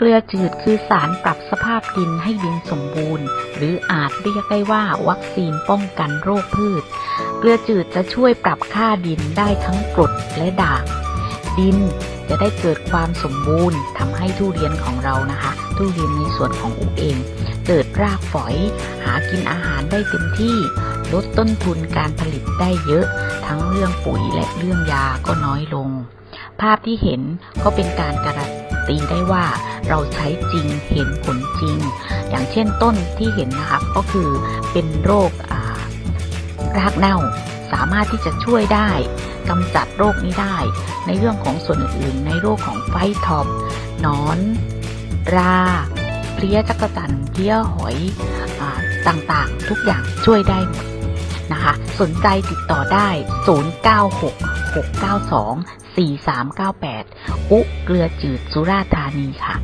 เกลือจืดคือสารปรับสภาพดินให้ดินสมบูรณ์ หรืออาจเรียกได้ว่าวัคซีนป้องกันโรคพืช เกลือจืดจะช่วยปรับค่าดินได้ทั้งกรดและด่าง ดินจะได้เกิดความสมบูรณ์ทำให้ทุเรียนของเรานะคะทุเรียนในส่วนของอุเอง เกิดรากฝอย หากินอาหารได้เต็มที่ ลดต้นทุนการผลิตได้เยอะ ทั้งเรื่องปุ๋ยและเรื่องยาก็น้อยลง ภาพที่เห็นก็เป็นการการันตีได้ว่า เราใช้จริงเห็นผลจริง อย่างเช่นต้นที่เห็นนะคะก็คือเป็นโรครากเน่าสามารถที่จะช่วยได้กำจัดโรคนี้ได้ ในเรื่องของส่วนอื่นในโรคของไฟทอมนอน ราเพลี้ยจักรจันเพลี้ยหอยอต่างๆ ทุกอย่างช่วยได้หมดนะคะ สนใจติดต่อได้ 096 692 4398 อุเกลือจืดสุราธานีค่ะ